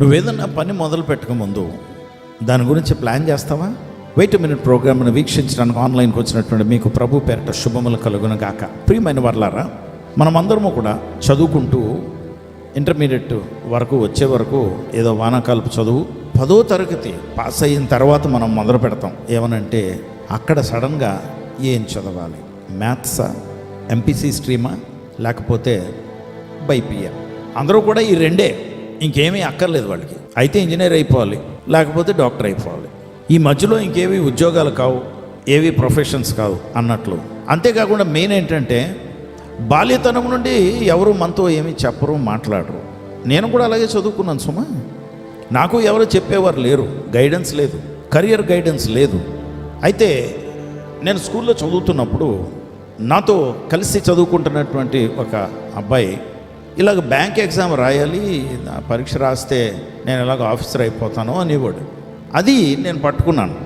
నువ్వేదన్నా పని మొదలు పెట్టకముందు దాని గురించి ప్లాన్ చేస్తావా? వెయిట్ మినిట్ ప్రోగ్రామ్ను వీక్షించడానికి ఆన్లైన్కి వచ్చినటువంటి మీకు ప్రభు పేరట శుభములు కలుగును గాక. ప్రియమైన వర్లారా మనమందరము కూడా చదువుకుంటూ ఇంటర్మీడియట్ వరకు వచ్చే వరకు ఏదో వానాకాలపు చదువు పదో తరగతి పాస్ అయిన తర్వాత మనం మొదలు పెడతాం. ఏమనంటే అక్కడ సడన్గా ఏం చదవాలి? మ్యాథ్సా? ఎంపీసీ స్ట్రీమా లేకపోతే బైపీఎం అందరూ కూడా ఈ రెండే. ఇంకేమీ అక్కర్లేదు వాళ్ళకి. అయితే ఇంజనీర్ అయిపోవాలి లేకపోతే డాక్టర్ అయిపోవాలి. ఈ మధ్యలో ఇంకేవి ఉద్యోగాలు కావు ఏవి ప్రొఫెషన్స్ కావు అన్నట్లు. అంతేకాకుండా మెయిన్ ఏంటంటే బాల్యతనం నుండి ఎవరు మనతో ఏమీ చెప్పరు మాట్లాడరు. నేను కూడా అలాగే చదువుకున్నాను సుమా. నాకు ఎవరు చెప్పేవారు లేరు గైడెన్స్ లేదు కరియర్ గైడెన్స్ లేదు. అయితే నేను స్కూల్లో చదువుతున్నప్పుడు నాతో కలిసి చదువుకుంటున్నటువంటి ఒక అబ్బాయి ఇలాగ బ్యాంక్ ఎగ్జామ్ రాయాలి నా పరీక్ష రాస్తే నేను ఇలాగ ఆఫీసర్ అయిపోతాను అనేవాడు. అది నేను పట్టుకున్నాను.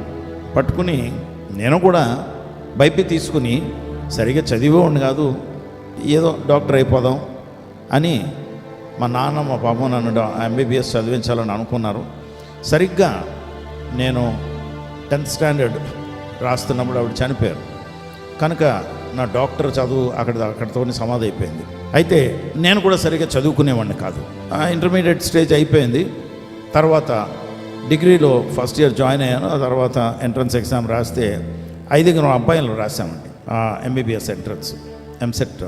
పట్టుకుని నేను కూడా బైపీ తీసుకుని సరిగా చదివేవాడిని కాదు ఏదో డాక్టర్ అయిపోదాం అని మా నాన్న మా పాప నన్ను ఎంబీబీఎస్ చదివించాలని అనుకున్నారు. సరిగ్గా నేను టెన్త్ స్టాండర్డ్ రాస్తున్నప్పుడు ఆవిడ చనిపోయారు. కనుక నా డాక్టర్ చదువు అక్కడ అక్కడితో సమాధి అయిపోయింది. అయితే నేను కూడా సరిగ్గా చదువుకునేవాడిని కాదు. ఇంటర్మీడియట్ స్టేజ్ అయిపోయింది. తర్వాత డిగ్రీలో ఫస్ట్ ఇయర్ జాయిన్ అయ్యాను. ఆ తర్వాత ఎంట్రన్స్ ఎగ్జామ్ రాస్తే ఐదుగురు అబ్బాయిలు రాశామండి. ఎంబీబీఎస్ ఎంట్రన్స్ ఎంసెట్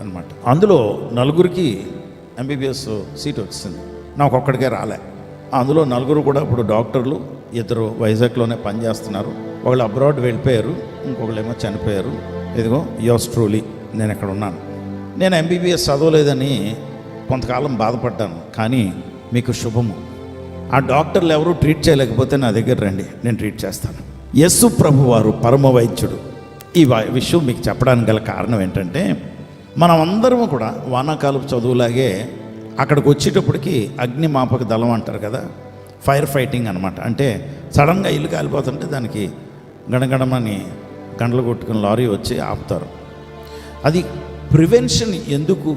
అనమాట అందులో నలుగురికి ఎంబీబీఎస్ సీట్ వచ్చింది. నాకు ఒక్కడికే రాలే. అందులో నలుగురు కూడా ఇప్పుడు డాక్టర్లు ఇద్దరు వైజాగ్లోనే పనిచేస్తున్నారు. ఒకళ్ళు అబ్రాడ్ వెళ్ళిపోయారు ఇంకొకళ్ళు ఏమో చనిపోయారు. ఇదిగో యోస్ ట్రూలీ నేను ఇక్కడ ఉన్నాను. నేను ఎంబీబీఎస్ చదవలేదని కొంతకాలం బాధపడ్డాను కానీ మీకు శుభము. ఆ డాక్టర్లు ఎవరు ట్రీట్ చేయలేకపోతే నా దగ్గర రండి నేను ట్రీట్ చేస్తాను. యస్సు ప్రభు వారు పరమ వైద్యుడు. ఈ విషయం మీకు చెప్పడానికి గల కారణం ఏంటంటే మనం అందరం కూడా వానాకాలపు చదువులాగే అక్కడికి వచ్చేటప్పటికి అగ్నిమాపక దళం అంటారు కదా ఫైర్ ఫైటింగ్ అనమాట అంటే సడన్గా ఇల్లు కాలిపోతుంటే దానికి గణగణమని గంటలు కొట్టుకుని లారీ వచ్చి ఆపుతారు. అది ప్రివెన్షన్ ఎందుకు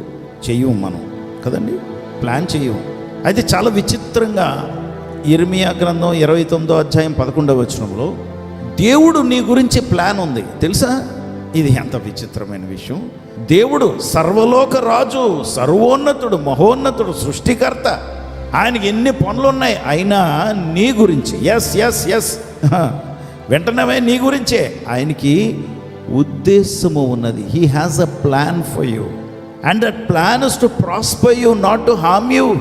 చేయము మనం? కదండి? ప్లాన్ చేయము అయితే చాలా విచిత్రంగా ఇర్మియా గ్రంథం ఇరవై తొమ్మిదో అధ్యాయం పదకొండవ వచనంలో దేవుడు నీ గురించి ప్లాన్ ఉంది. తెలుసా? ఇది ఎంత విచిత్రమైన విషయం. దేవుడు సర్వలోక రాజు సర్వోన్నతుడు మహోన్నతుడు సృష్టికర్త. ఆయనకి ఎన్ని పనులు ఉన్నాయి అయినా నీ గురించి. ఎస్ ఎస్ ఎస్ వెంటనే నీ గురించే. ఆయనకి ఉద్దేశము ఉన్నది. He has a plan for you and that plan is to prosper you not to harm you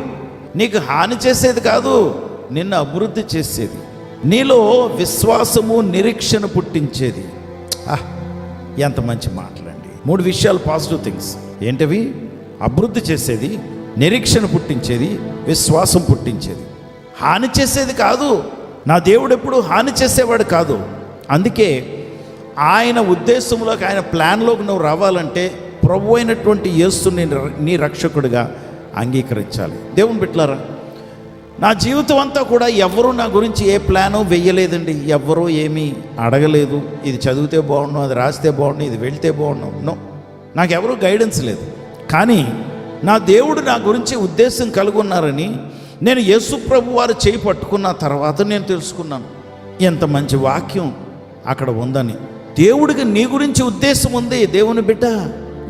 నీకు హాని చేసేది కాదు నిన్ను అభివృద్ధి చేసేది. నీలో విశ్వాసము నిరీక్షణ పుట్టించేది. ఆహ్, ఎంత మంచి మాటలండి. మూడు విషయాలు పాజిటివ్ థింగ్స్ ఏంటవి? అభివృద్ధి చేసేది నిరీక్షణ పుట్టించేది విశ్వాసం పుట్టించేది. హాని చేసేది కాదు. నా దేవుడు ఎప్పుడు హాని చేసేవాడు కాదు. అందుకే ఆయన ఉద్దేశంలోకి ఆయన ప్లాన్లోకి నువ్వు రావాలంటే ప్రభు అయినటువంటి యేసుని నీ రక్షకుడిగా అంగీకరించాలి. దేవుని బిట్లారా నా జీవితం అంతా కూడా ఎవరు నా గురించి ఏ ప్లాను వెయ్యలేదండి. ఎవరూ ఏమీ అడగలేదు. ఇది చదివితే బాగుండు అది రాస్తే బాగుండు ఇది వెళ్తే బాగుండు. నో నాకెవరూ గైడెన్స్ లేదు. కానీ నా దేవుడు నా గురించి ఉద్దేశం కలిగి ఉన్నారని నేను యేసు ప్రభు వారు చేయి పట్టుకున్న తర్వాత నేను తెలుసుకున్నాను. ఎంత మంచి వాక్యం అక్కడ ఉందని. దేవుడికి నీ గురించి ఉద్దేశం ఉంది. దేవుని బిడ్డ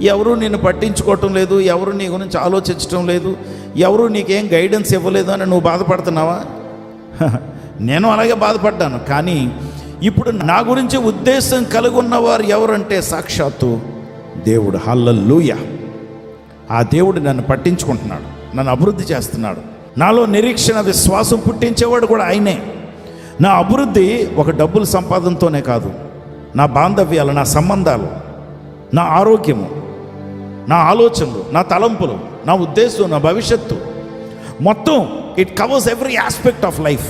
ఎవరు నిన్ను పట్టించుకోవటం లేదు ఎవరు నీ గురించి ఆలోచించటం లేదు ఎవరు నీకేం గైడెన్స్ ఇవ్వలేదు అని నువ్వు బాధపడుతున్నావా? నేను అలాగే బాధపడ్డాను కానీ ఇప్పుడు నా గురించి ఉద్దేశం కలిగి ఉన్నవారు ఎవరంటే సాక్షాత్తు దేవుడు. హల్లల్లుయ ఆ దేవుడు నన్ను పట్టించుకుంటున్నాడు నన్ను అభివృద్ధి చేస్తున్నాడు. నాలో నిరీక్షణ విశ్వాసం పుట్టించేవాడు కూడా ఆయనే. నా అభివృద్ధి ఒక డబ్బుల సంపాదనతోనే కాదు నా బాంధవ్యాలు నా సంబంధాలు నా ఆరోగ్యము నా ఆలోచనలు నా తలంపులు నా ఉద్దేశం నా భవిష్యత్తు. మొత్తం it covers every aspect of life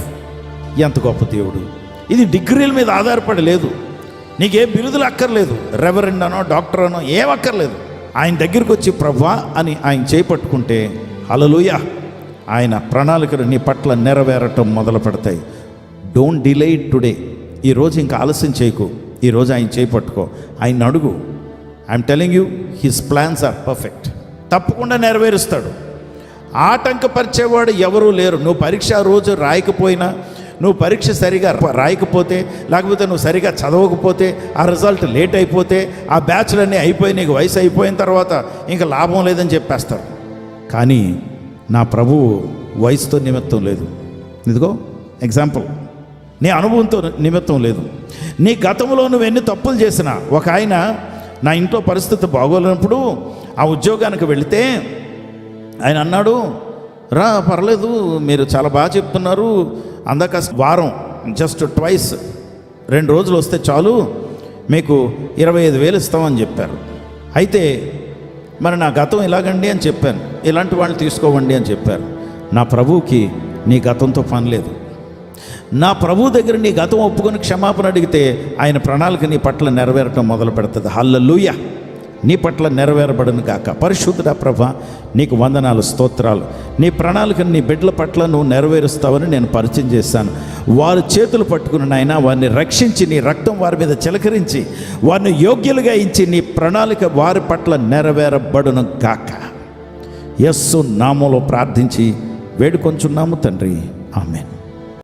ఎంత గొప్ప దేవుడు. ఇది డిగ్రీల మీద ఆధారపడి లేదు. నీకే బిరుదులు అక్కర్లేదు. రెవరెండ్ అనో డాక్టర్ అనో ఏమక్కర్లేదు ఆయన దగ్గరికి వచ్చి ప్రవ్వా అని ఆయన చేపట్టుకుంటే హలలుయ ఆయన ప్రణాళికలు నీ పట్ల నెరవేరటం మొదలు పెడతాయి డోంట్ డిలే టుడే ఈరోజు ఇంకా ఆలస్యం చేయకు. ఈరోజు ఆయన చేపట్టుకో ఆయన అడుగు. I'm telling you his plans are perfect తప్పకుండా నెరవేరుస్తాడు. ఆటంకపరిచేవాడు ఎవరూ లేరు. నువ్వు పరీక్ష రోజు రాయకపోయినా నువ్వు పరీక్ష సరిగా రాయకపోతే లేకపోతే నువ్వు సరిగా చదవకపోతే ఆ రిజల్ట్ లేట్ అయిపోతే ఆ బ్యాచ్లన్నీ అయిపోయి నీకు వయసు అయిపోయిన తర్వాత ఇంకా లాభం లేదని చెప్పేస్తారు. కానీ నా ప్రభువు వయసుతో నిమిత్తం లేదు. ఇదిగో ఎగ్జాంపుల్ నీ అనుభవంతో నిమిత్తం లేదు. నీ గతంలో నువ్వు ఎన్ని తప్పులు చేసినా ఒక ఆయన నా ఇంట్లో పరిస్థితి బాగోలేనప్పుడు ఆ ఉద్యోగానికి వెళితే ఆయన అన్నాడు రా పర్లేదు మీరు చాలా బాగా చెప్తున్నారు. అందాక వారం జస్ట్ ట్వైస్ రెండు రోజులు వస్తే చాలు మీకు ఇరవై ఐదు వేలు ఇస్తామని చెప్పారు. అయితే మరి నా గతం ఇలాగండి అని చెప్పాను. ఇలాంటి వాళ్ళు తీసుకోవండి అని చెప్పారు. నా ప్రభువుకి నీ గతంతో పని లేదు. నా ప్రభు దగ్గర నీ గతం ఒప్పుకొని క్షమాపణ అడిగితే ఆయన ప్రణాళిక నీ పట్ల నెరవేరటం మొదలు పెడుతుంది. హల్లెలూయా. నీ పట్ల నెరవేరబడను కాక పరిశుద్ధుడా ప్రభ నీకు వందనాలు స్తోత్రాలు. నీ ప్రణాళికను నీ బిడ్డల పట్ల నువ్వు నెరవేరుస్తావని నేను పరిచయం చేశాను. వారి చేతులు పట్టుకుని నాయన వారిని రక్షించి నీ రక్తం వారి మీద చిలకరించి వారిని యోగ్యులుగా ఇచ్చి నీ ప్రణాళిక వారి పట్ల నెరవేరబడును గాక. యస్సు నామంలో ప్రార్థించి వేడుకొంచున్నాము తండ్రి. ఆమెను.